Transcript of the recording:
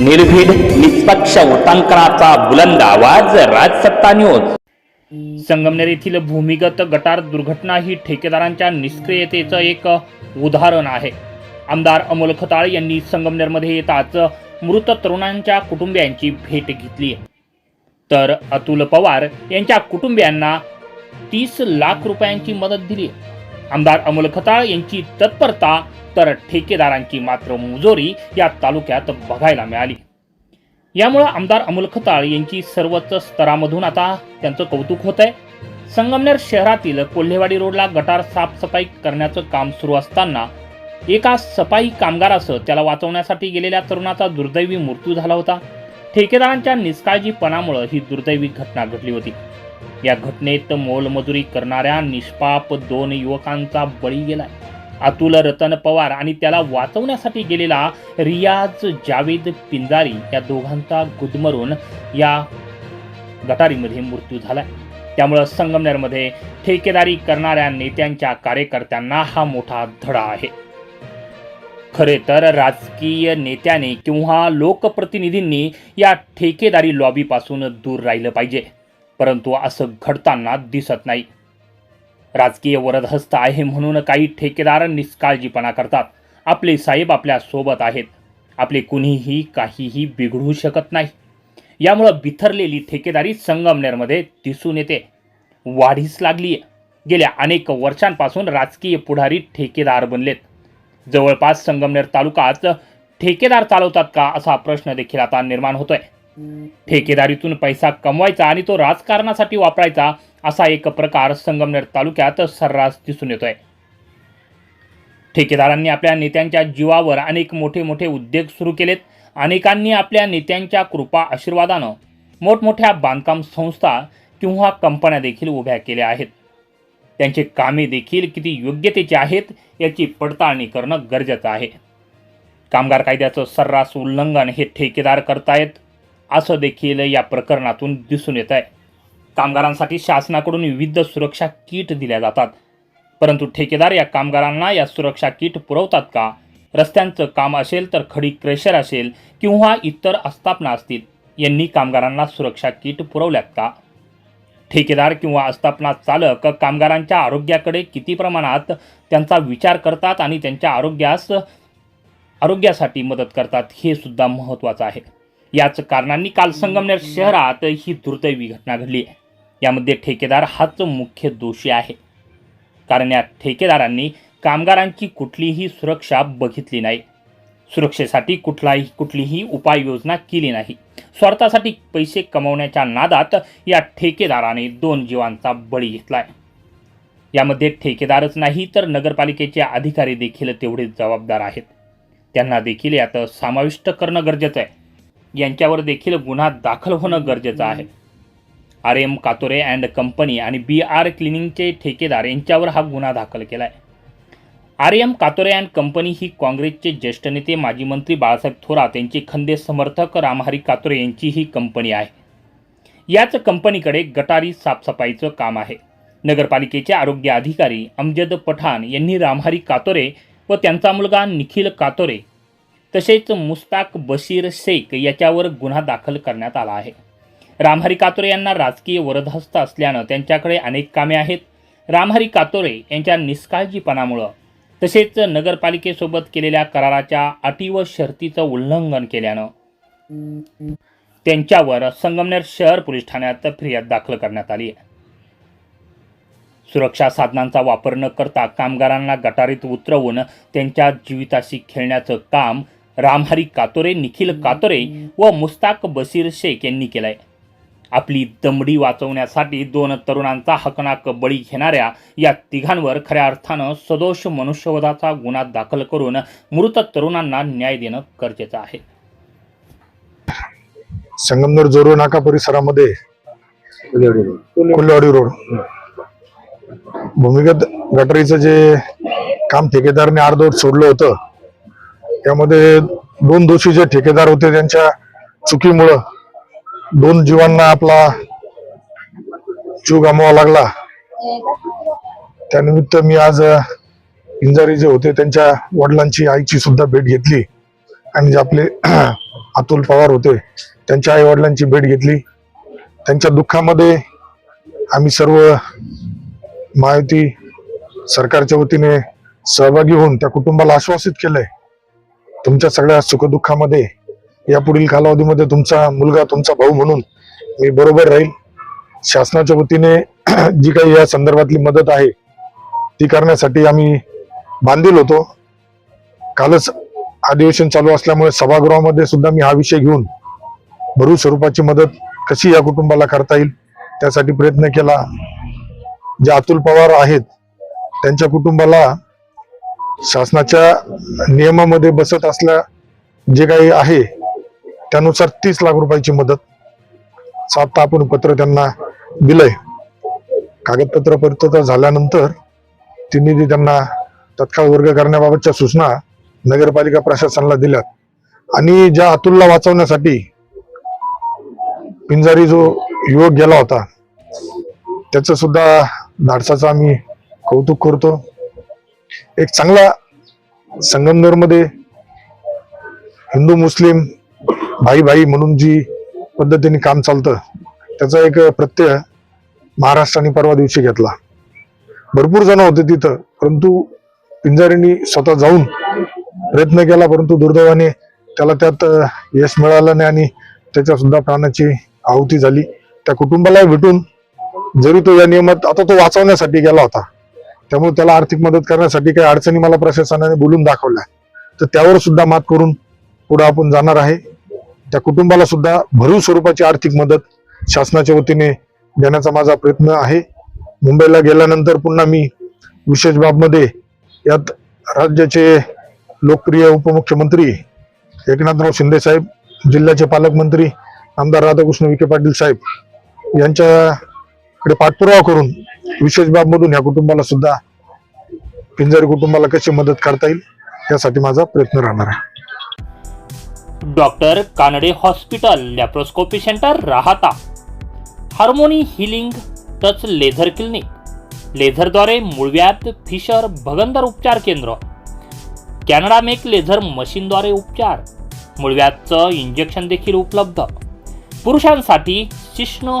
निर्भीड निष्पक्ष उटांकनाचा बुलंद आवाज राजसत्ता न्यूज. संगमनेर येथील भूमिगत गटार दुर्घटना ही ठेकेदारांच्या निष्क्रियतेचं एक उदाहरण आहे. आमदार अमोल खताळ यांनी संगमनेरमध्ये येताच मृत तरुणांच्या कुटुंबियांची भेट घेतली. तर अतुल पवार यांच्या कुटुंबियांना तीस लाख रुपयांची मदत दिली. आमदार अमोल खताळ यांची तत्परता तर ठेकेदारांची मात्र मुजोरी या तालुक्यात बघायला मिळाली. यामुळं आमदार अमोल खताळ यांची सर्वच स्तरामधून आता त्यांचं कौतुक होत आहे संगमनेर शहरातील कोल्हेवाडी रोडला गटार साफसफाई करण्याचं काम सुरू असताना एका सफाई कामगारासह त्याला वाचवण्यासाठी गेलेल्या तरुणाचा दुर्दैवी मृत्यू झाला होता. ठेकेदारांच्या निष्काळजीपणामुळं ही दुर्दैवी घटना घडली होती. या घटनेत मोलमजुरी करणाऱ्या निष्पाप दोन युवकांचा बळी गेलाय. अतुल रतन पवार आणि त्याला वाचवण्यासाठी गेलेला रियाज जावेद पिंजारी या दोघांचा गुदमरून या गटारीमध्ये मृत्यू झालाय. त्यामुळं संगमनेरमध्ये ठेकेदारी करणाऱ्या नेत्यांच्या कार्यकर्त्यांना हा मोठा धडा आहे. खरे तर राजकीय नेत्याने किंवा लोकप्रतिनिधींनी या ठेकेदारी लॉबीपासून दूर राहिलं पाहिजे. परंतु असं घडताना दिसत नाही. राजकीय वरदहस्त आहे म्हणून काही ठेकेदार निष्काळजीपणा करतात. आपले साहेब आपल्यासोबत आहेत. आपले कुणीही काहीही बिघडू शकत नाही. यामुळं बिथरलेली ठेकेदारी संगमनेरमध्ये दिसून येते. वाढीस लागली गेल्या अनेक वर्षांपासून राजकीय पुढारी ठेकेदार बनलेत. जवळपास संगमनेर तालुकाच ठेकेदार चालवतात का असा प्रश्न देखील आता निर्माण होतोय. ठेकेदारीतून पैसा कमवायचा आणि तो राजकारणासाठी वापरायचा असा एक प्रकार संगमनेर तालुक्यात सर्रास दिसून येतोय. ठेकेदारांनी आपल्या नेत्यांच्या जीवावर अनेक मोठे मोठे उद्योग सुरू केलेत. अनेकांनी आपल्या नेत्यांच्या कृपा आशीर्वादानं मोठमोठ्या बांधकाम संस्था किंवा कंपन्या देखील उभ्या केल्या आहेत. त्यांचे कामे देखील किती योग्यतेचे आहेत याची पडताळणी करणं गरजेचं आहे. कामगार कायद्याचं सर्रास उल्लंघन हे ठेकेदार करतायत. असं देखील या प्रकरणातून दिसून येत आहे कामगारांसाठी शासनाकडून विविध सुरक्षा किट दिल्या जातात. परंतु ठेकेदार या कामगारांना या सुरक्षा किट पुरवतात का? रस्त्यांचं काम असेल तर खडी क्रेशर असेल किंवा इतर आस्थापना असतील यांनी कामगारांना सुरक्षा किट पुरवल्यात का? ठेकेदार किंवा आस्थापना चालक कामगारांच्या आरोग्याकडे किती प्रमाणात त्यांचा विचार करतात आणि त्यांच्या आरोग्यास आरोग्यासाठी मदत करतात हे सुद्धा महत्त्वाचं आहे. याच कारणांनी काल संगमनेर शहरात ही दुर्दैवी घटना घडली आहे. यामध्ये ठेकेदार हाच मुख्य दोषी आहे. कारण या ठेकेदारांनी कामगारांची कुठलीही सुरक्षा बघितली नाही. सुरक्षेसाठी कुठलाही कुठलीही उपाययोजना केली नाही. स्वार्थासाठी पैसे कमवण्याच्या नादात या ठेकेदाराने दोन जीवांचा बळी घेतलाय. यामध्ये ठेकेदारच नाही तर नगरपालिकेचे अधिकारी देखील तेवढेच जबाबदार आहेत. त्यांना देखील यात समाविष्ट करणं गरजेचं आहे. यांच्यावर देखील गुन्हा दाखल होणं गरजेचं आहे. R M Katore and company आणि बी आर क्लिनिंगचे ठेकेदार यांच्यावर हा गुन्हा दाखल केला आहे R M Katore and company ही काँग्रेसचे ज्येष्ठ नेते माजी मंत्री बाळासाहेब थोरात यांचे खंदे समर्थक रामहरी कातोरे यांची ही कंपनी आहे. याच कंपनीकडे गटारी साफसफाईचं काम आहे. नगरपालिकेचे आरोग्य अधिकारी अमजद पठाण यांनी रामहरी कातोरे व त्यांचा मुलगा निखिल कातोरे तसेच मुस्ताक बशीर शेख याच्यावर गुन्हा दाखल करण्यात आला आहे. रामहरी कातोरे यांना राजकीय वरदहस्त असल्यानं त्यांच्याकडे अनेक कामे आहेत. रामहरी कातोरे यांच्या निष्काळजीपणामुळं तसेच नगरपालिकेसोबत केलेल्या कराराच्या अटी व शर्तीचं उल्लंघन केल्यानं त्यांच्यावर संगमनेर शहर पोलीस ठाण्यात फिर्याद दाखल करण्यात आली आहे. सुरक्षा साधनांचा वापर न करता कामगारांना गटारीत उतरवून त्यांच्या जीविताशी खेळण्याचं काम रामहरी कातोरे निखिल कातोरे व मुस्ताक बशीर शेख यांनी केलंय. आपली दमडी वाचवण्यासाठी दोन तरुणांचा हकनाक बळी घेणाऱ्या या तिघांवर खऱ्या अर्थानं सदोष मनुष्यवधाचा गुन्हा दाखल करून मृत तरुणांना न्याय देणं गरजेचं आहे. संगमनेर जोरो नाका परिसरामध्ये कोल्हेवाडी रोड. भूमिगत गटारीचं जे काम ठेकेदाराने अर्धवट सोडलं होतं त्यामध्ये दोन दोषी जे ठेकेदार होते त्यांच्या चुकीमुळं दोन जीवांना आपला जीव गमावा लागला. त्यानिमित्त मी आज इंजारी जे होते त्यांच्या वडिलांची आईची सुद्धा भेट घेतली. आणि जे आपले अतुल पवार होते त्यांच्या आई वडिलांची भेट घेतली. त्यांच्या दुःखामध्ये आम्ही सर्व महायुती सरकारच्या वतीने सहभागी होऊन त्या कुटुंबाला आश्वासित केलंय. तुमच्या सगळ्या सुखदुःखामध्ये या पुढील कालावधीमध्ये तुमचा मुलगा तुमचा भाऊ म्हणून मी बरोबर राहील. शासनाच्या वतीने जी काही या संदर्भातली मदत आहे ती करण्यासाठी आम्ही बांधील होतो. कालच अधिवेशन चालू असल्यामुळे सभागृहामध्ये सुद्धा मी हा विषय घेऊन भरू स्वरूपाची मदत कशी या कुटुंबाला करता येईल त्यासाठी प्रयत्न केला. जे अतुल पवार आहेत त्यांच्या कुटुंबाला शासनाच्या नियमामध्ये बसत असल्या जे काही आहे त्यानुसार तीस लाख रुपयाची मदत. सात आपण पत्र त्यांना दिलंय. कागदपत्र पूर्तता झाल्यानंतर ती निधी त्यांना तत्काळ वर्ग करण्याबाबतच्या सूचना नगरपालिका प्रशासनाला दिल्यात. आणि ज्या अतुलला वाचवण्यासाठी पिंजारी जो युवक गेला होता त्याचं सुद्धा धाडसाचं आम्ही कौतुक करतो. एक चांगला संगमनेरमध्ये हिंदू मुस्लिम भाई भाई म्हणून जी पद्धतीने काम चालतं त्याचा एक प्रत्यय महाराष्ट्राने परवा दिवशी घेतला. भरपूर जण होते तिथं परंतु पिंजारींनी स्वतः जाऊन प्रयत्न केला परंतु दुर्दैवाने त्याला त्यात यश मिळालं नाही आणि त्याच्या सुद्धा प्राणाची आहुती झाली. त्या कुटुंबाला भेटून जरी तो या नियमात आता तो वाचवण्यासाठी गेला होता. त्यामुळे त्याला आर्थिक मदत करण्यासाठी काही अडचणी मला प्रशासनाने बोलून दाखवल्या तर त्यावर सुद्धा मात करून पुढे आपण जाणार आहे. त्या कुटुंबाला सुद्धा भरीव स्वरूपाची आर्थिक मदत शासनाच्या वतीने देण्याचा माझा प्रयत्न आहे. मुंबईला गेल्यानंतर पुन्हा मी विशेष बाबमध्ये यात राज्याचे लोकप्रिय उपमुख्यमंत्री एकनाथराव शिंदे साहेब जिल्ह्याचे पालकमंत्री आमदार राधाकृष्ण विखे पाटील साहेब यांच्या कडे पाठपुरावा करून विशेष बाबमधून या कुटुंबाला सुद्धा पिंजारी कुटुंबाला कशी मदत करता येईल यासाठी माझा प्रयत्न राहणार आहे. Doctor Kanade hospital laparoscopy centre Rahata. Harmony healing touch laser clinic. लेझरद्वारे मुळव्यात फिशर भगंदर उपचार केंद्र. कॅनडा मेक लेझर मशीनद्वारे उपचार. मुळव्यातचं इंजेक्शन देखील उपलब्ध. पुरुषांसाठी शिश्न